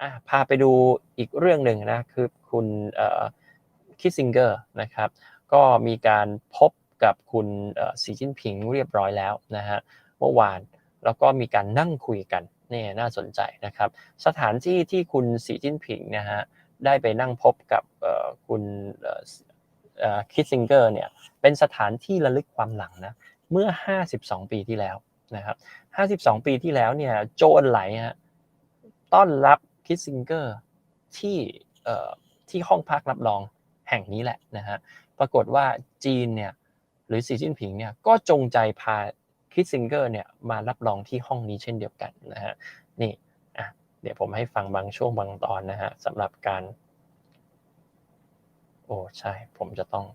อะพาไปดูอีกเรื่องหนึ่งนะคือคุณคิสซิงเกอร์นะครับก็มีการพบกับคุณสีจิ้นผิงเรียบร้อยแล้วนะฮะเมื่อวานแล้วก็มีการนั่งคุยกันนี่น่าสนใจนะครับ สถานที่ที่คุณสีจิ้นผิงนะฮะได้ไปนั่งพบกับคุณคิสซิงเกอร์เนี่ยเป็นสถานที่ระลึกความหลังนะเมื่อ 52 ปีที่แล้วนะครับ 52 ปีที่แล้วเนี่ยโจนไหลฮะต้อนรับ คิสซิงเกอร์ที่ที่ห้องพักรับรองแห่งนี้แหละนะฮะปรากฏว่าจีนเนี่ยหรือสีจิ้นผิงเนี่ยก็จงใจพาคิสซิงเกอร์เนี่ยมารับรองที่ห้องนี้เช่นเดียวกันนะฮะนี่อะเดี๋ยวผมให้ฟังบางช่วงบางตอนนะฮะสำหรับการ โอ้ใช่ ผมจะต้อง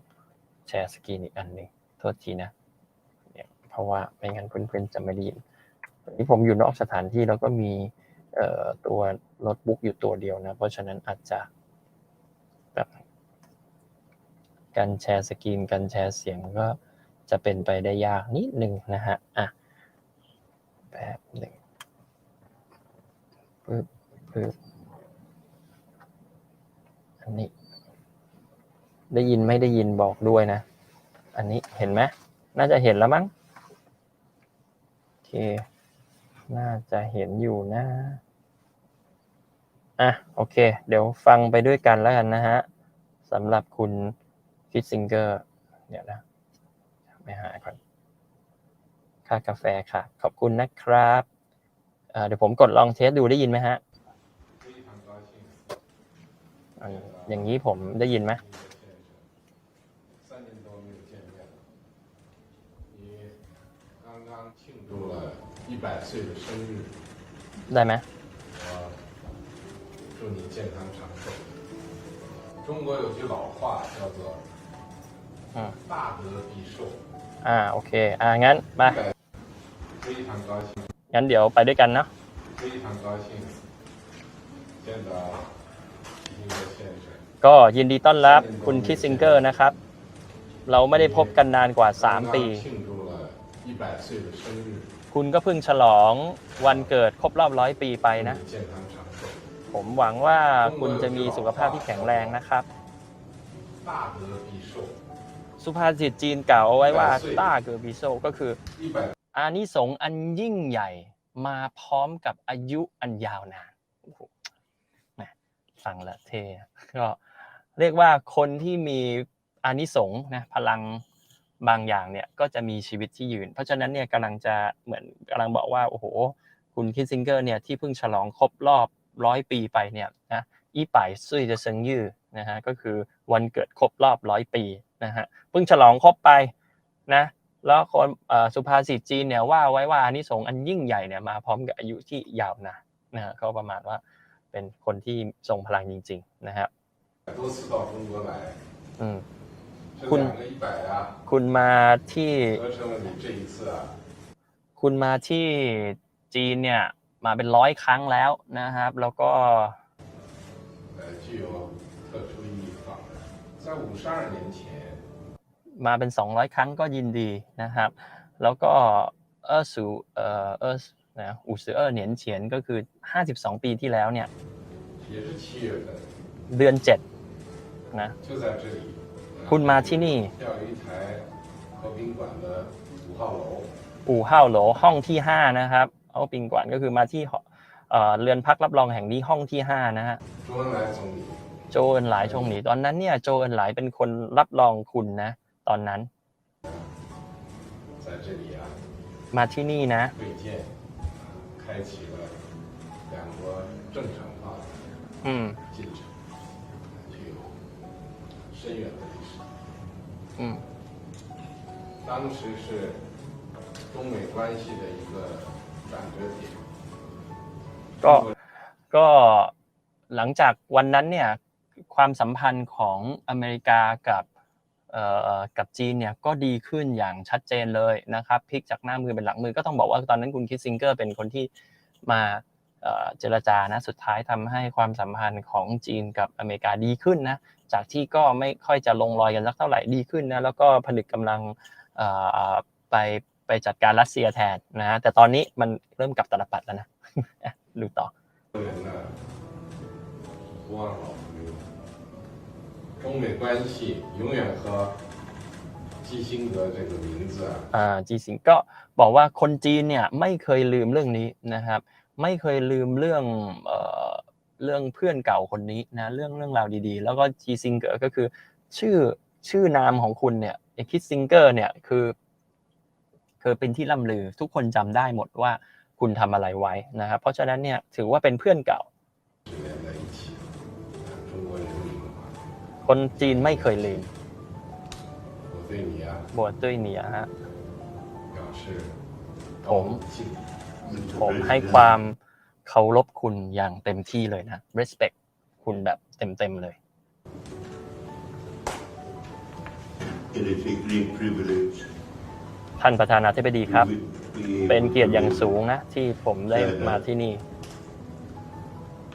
แชร์สกรีนอีกอันหนึ่งโทษทีนะเนี่ยเพราะว่าไม่งั้นเพื่อนๆจะไม่ได้ยินนี้ผมอยู่นอกสถานที่แล้วก็มี ตัวโน้ตบุ๊กอยู่ตัวเดียวนะ เพราะฉะนั้นอาจจะแบบการแชร์สกรีนการแชร์เสียงก็จะเป็นไปได้ยากนิดหนึ่งนะฮะอะแป๊บหนึ่งปึ๊บปึ๊บอันนี้ ได้ยินไม่ได้ยินบอกด้วยนะ อันนี้เห็นไหมน่าจะเห็นแล้วมั้งโอเค น่าจะเห็นอยู่นะ อะโอเค เดี๋ยวฟังไปด้วยกันแล้วกันนะฮะสำหรับคุณฟิตซิงเกอร์เนี่ยนะไม่หายก่อนค่ากาแฟค่ะ ขอบคุณนะครับเดี๋ยวผมกดลองเทสดูได้ยินไหมฮะอย่างนี้ผมได้ยินไหมได้ไหม 祝你健康长寿。中国有句老话叫做 อืม “大德必寿 อ่าโอเค อ่างั้นมา ”，非常高兴， งั้นเดี๋ยวไปด้วยกันเนาะ 非常高兴见到新的先生。 ก็ยินดีต้อนรับคุณคิสซิงเกอร์นะครับ เราไม่ได้พบกันนานกว่า 3 ปี 刚刚庆祝了一百岁的生日， คุณก็เพิ่งฉลองวันเกิดครบรอบร้อยปีไป 祝 นะ 你健康长寿。 ผมหวังว่าคุณจะมีสุขภาพที่แข็งแรงนะครับ สุภาษิตจีนกล่าวเอาไว้ว่าต้าเกิดปีโซก็คือ อานิสงส์อันยิ่งใหญ่มาพร้อมกับอายุอันยาวนานสั่งละเทก็เรียกว่าคนที่มีอานิสงส์นะพลังบางอย่างเนี่ยก็จะมีชีวิตที่ยืน เพราะฉะนั้นเนี่ยกำลังจะเหมือนกำลังบอกว่าโอ้โห คุณคิสซิงเกอร์เนี่ยที่เพิ่งฉลองครบรอบ ร้อยปีไปเนี่ยนะอีป่ายซุยจะเซิงยื่อนะฮะก็คือวันเกิดครบรอบร้อยปีนะฮะเพิ่งฉลองครบไปนะแล้วคนสุภาษิตจีนเนี่ยว่าไว้ว่าอันนี้สงอันยิ่งใหญ่เนี่ยมาพร้อมกับอายุที่ยาวนานะฮะเขาประมาณว่าเป็นคนที่ทรงพลังจริง ๆ นะครับคุณคุณมาที่ คุณมาที่จีนเนี่ย มาเป็นร้อยครั้งแล้วนะครับ แล้วก็มาเป็น 200 ครั้งก็ยินดีนะครับ แล้วก็เออสูเออเออนะอุซือเออเหนียนเฉียนก็คือ 52 ปีที่แล้วเนี่ยเดือน7นะคุณมาที่นี่อู่ห้าโหลห้องที่ 5 นะครับ เอาปิงกวนก็คือมาที่หอเอ่อเรือนพักรับรองแห่งนี้ห้องที่ 5 นะฮะ 周恩来总理 โจเอินหลายชงหนีตอนนั้นเนี่ยโจเอินหลายเป็นคนรับรองคุณนะ ตอนนั้น 在这里啊 มาที่นี่นะ 会见，开启了两国正常化的 อืม 进程，具有深远的历史。 อืม 当时是中美关系的一个转折点。 ก็ก็หลังจากวันนั้นเนี่ยความสัมพันธ์ของอเมริกากับกับจีนเนี่ยก็ดีขึ้นอย่างชัดเจนเลยนะครับพลิกจากหน้ามือเป็นหลังมือก็ต้องบอกว่าตอนนั้นคุณคิสซิงเกอร์เป็นคนที่มาเจรจานะสุดท้ายทำให้ความสัมพันธ์ของจีนกับอเมริกาดีขึ้นนะจากที่ก็ไม่ค่อยจะลงรอยกันสักเท่าไหร่ดีขึ้นนะแล้วก็ผนึกกำลังไป ไปจัดการรัสเซียแทนนะแต่ตอนนี้มันเริ่มกลับตลปัดแล้วนะ ดูต่อ 人呢， 多少老朋友。中美关系永远和基辛格这个名字啊 อ่าจีสิงก็บอกว่าคนจีนเนี่ยไม่เคยลืมเรื่องนี้นะครับ ไม่เคยลืมเรื่องเอ่อเรื่องเพื่อนเก่าคนนี้นะเรื่องเรื่องราวดีๆ แล้วก็จีซิงเกอร์ก็คือชื่อชื่อนามของคุณเนี่ยไอคิดซิงเกอร์เนี่ยคือ ธอเป็นที่ล่ำลือทุกคนจำได้หมดว่าคุณทำอะไรไว้นะครับ เพราะฉะนั้นเนี่ยถือว่าเป็นเพื่อนเก่า คนจีนไม่เคยลืมบวชด้วยเนียฮะผมผมให้ความเคารพคุณอย่างเต็มที่เลยนะ respect คุณแบบเต็มเต็มเลย ท่านประธานาธิบดีครับ to be able เป็นเกียรติอย่าง to- สูงนะ ที่ผมได้มาที่นี่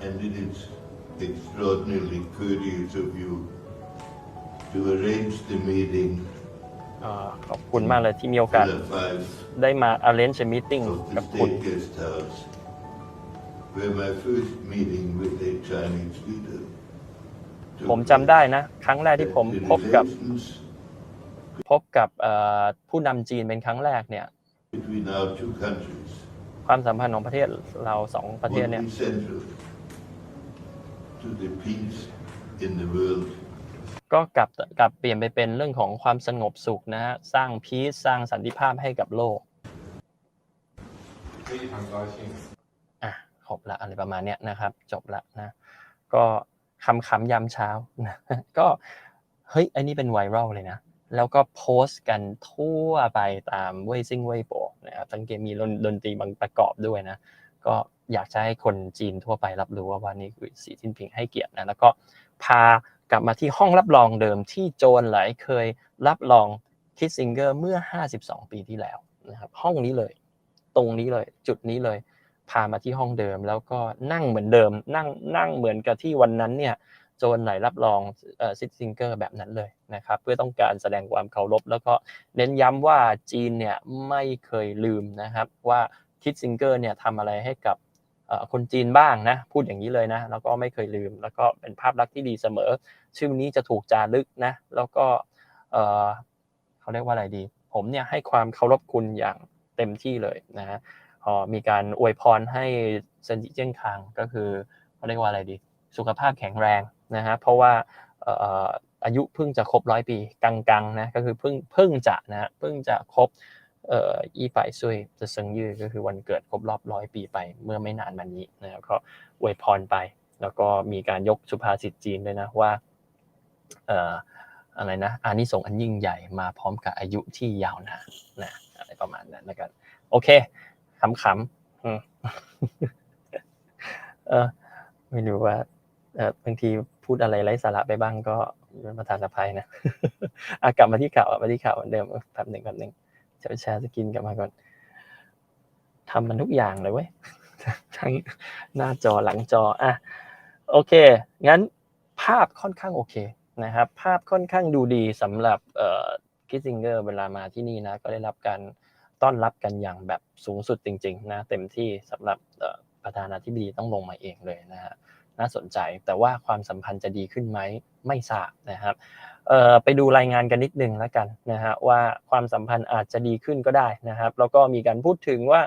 And it is extraordinarily courteous of you to arrange the meeting เอ่อขอบคุณมากเลยที่มีโอกาส for the five ได้มา arrange a meeting of กั the บคุณ State Guest House, where my first meeting with a Chinese leader. took ผมจำได้นะ ครั้งแรกที่ผม place. พบกับ Relations พบกับผู้นำจีนเป็นครั้งแรกเนี่ยความสัมพันธ์ของประเทศเราสองประเทศเนี่ย ก็กลับกลับเปลี่ยนไปเป็นเรื่องของความสงบสุขนะฮะสร้างพีซสร้างสันติภาพให้กับโลกอะครบละอะไรประมาณเนี้ยนะครับ จบละนะ ก็คำคำยามเช้านะก็เฮ้ยอันนี้เป็นไวรัลเลยนะ แล้วก็โพสต์กันทั่วไปตามเว่ยซิ่งเว่ยโปนะครับสังเกตมีดนตรีบางประกอบด้วยนะ ก็อยากจะให้คนจีนทั่วไปรับรู้ว่าวันนี้คือสีจิ้นผิงให้เกียรตินะ แล้วก็พากลับมาที่ห้องรับรองเดิมที่โจนหลเคยรับรองคิดซิงเกอร์เมื่อ 52 ปีที่แล้วนะครับห้องนี้เลย ตรงนี้เลยจุดนี้เลย พามาที่ห้องเดิมแล้วก็นั่งเหมือนเดิม นั่งนั่งเหมือนกับที่วันนั้นเนี่ย โจนไหนรับรองซิตซิงเกอร์แบบนั้นเลยนะครับเพื่อต้องการแสดงความเคารพ แล้วก็เน้นย้ำว่าจีนเนี่ยไม่เคยลืมนะครับว่าคิดซิงเกอร์เนี่ยทำอะไรให้กับคนจีนบ้างนะพูดอย่างนี้เลยนะแล้วก็ไม่เคยลืม แล้วก็เป็นภาพลักษณ์ที่ดีเสมอ ชื่อนี้จะถูกจารึกนะแล้วก็เขาเรียกว่าอะไรดี ผมเนี่ยให้ความเคารพคุณอย่างเต็มที่เลยนะฮะพอมีการอวยพรให้เซนจิเจี้ยงคางก็คือเขาเรียกว่าอะไรดี สุขภาพแข็งแรง นะฮะเพราะว่าอายุเพิ่งจะครบร้อยปีกังกังๆนะก็คือเพิ่งเพิ่งจะนะฮะเพิ่งจะครบเอ่ออีฝ่ายซุยจะเซิงยือก็คือวันเกิดครบรอบร้อยปีไปเมื่อไม่นานมานี้นะครับก็อวยพรไป แล้วก็มีการยกสุภาษิตจีนด้วยนะว่าเอ่ออะไรนะอานิสงส์อันยิ่งใหญ่มาพร้อมกับอายุที่ยาวนานนะอะไรประมาณนั้นนะครับโอเคขำๆเออไม่รู้ว่าเออบางที พูดอะไรไร้สาระไปบ้างก็เป็นประธานสภายนะอะกลับมาที่ข่าวมาที่ข่าวเหมือนเดิมแป๊บหนึ่งแป๊บหนึ่งเดี๋ยวแชร์สกินกลับมาก่อนทำมันทุกอย่างเลยเว้ยทั้งหน้าจอหลังจออะโอเค งั้นภาพค่อนข้างโอเคนะครับ ภาพค่อนข้างดูดีสำหรับเอ่อคิสซิงเกอร์เวลามาที่นี่นะ ก็ได้รับการต้อนรับกันอย่างแบบสูงสุดจริง ๆ นะ เต็มที่สำหรับประธานาธิบดีต้องลงมาเองเลยนะฮะ น่าสนใจ แต่ว่าความสัมพันธ์จะดีขึ้นไหมไม่ทราบนะครับไปดูรายงานกันนิดนึงแล้วกันนะฮะว่าความสัมพันธ์อาจจะดีขึ้นก็ได้นะครับ แล้วก็มีการพูดถึงว่า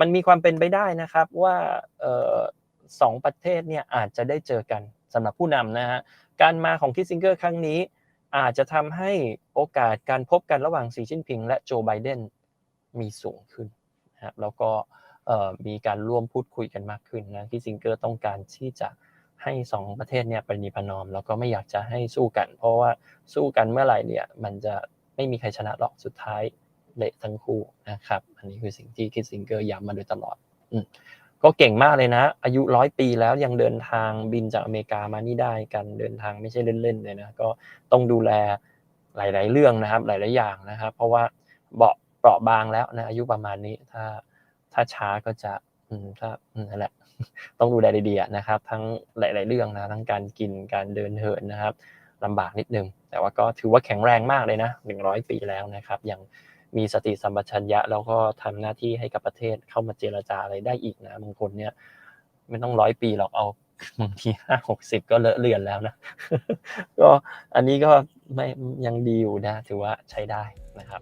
มันมีความเป็นไปได้นะครับว่าออสองประเทศเนี่ยอาจจะได้เจอกันสำหรับผู้นำนะฮะการมาของคิสซิงเกอร์ครั้งนี้ อาจจะทำให้โอกาสการพบกันระหว่างสีจิ้นผิง และโจไบเดนมีสูงขึ้นนะครับแล้วก็มีการร่วมพูดคุยกันมากขึ้นนะที่ซิงเกอร์ต้องการที่จะ ให้สองประเทศเนี่ยประนีประนอม แล้วก็ไม่อยากจะให้สู้กัน เพราะว่าสู้กันเมื่อไหร่เนี่ยมันจะไม่มีใครชนะหรอกสุดท้ายเละทั้งคู่นะครับอันนี้คือสิ่งที่คิดซิงเกอร์ย้ำมาโดยตลอดอืก็เก่งมากเลยนะ อายุร้อยปีแล้วยังเดินทางบินจากอเมริกามานี่ได้กันเดินทางไม่ใช่เล่นๆเลยนะก็ต้องดูแลหลาย ๆ เรื่องนะครับ หลายๆอย่างนะครับ เพราะว่าเบาะเปราะบางแล้วนะอายุประมาณนี้ถ้าถ้าช้าก็จะ อืมถ้านั่นแหละ ต้องดูแลดีๆอะนะครับ ทั้งหลาย ๆ เรื่องนะ ทั้งการกินการเดินเหินนะครับลำบากนิดนึง แต่ว่าก็ถือว่าแข็งแรงมากเลยนะหนึ่งร้อยปีแล้วนะครับ ยังมีสติสัมปชัญญะ แล้วก็ทำหน้าที่ให้กับประเทศเข้ามาเจรจาอะไรได้อีกนะบางคนเนี่ย ไม่ต้องร้อยปีหรอกเอาบางทีห้าหกสิบก็เลอะเลือนแล้วนะ ก็อันนี้ก็ไม่ยังดีอยู่นะ ถือว่าใช้ได้นะครับ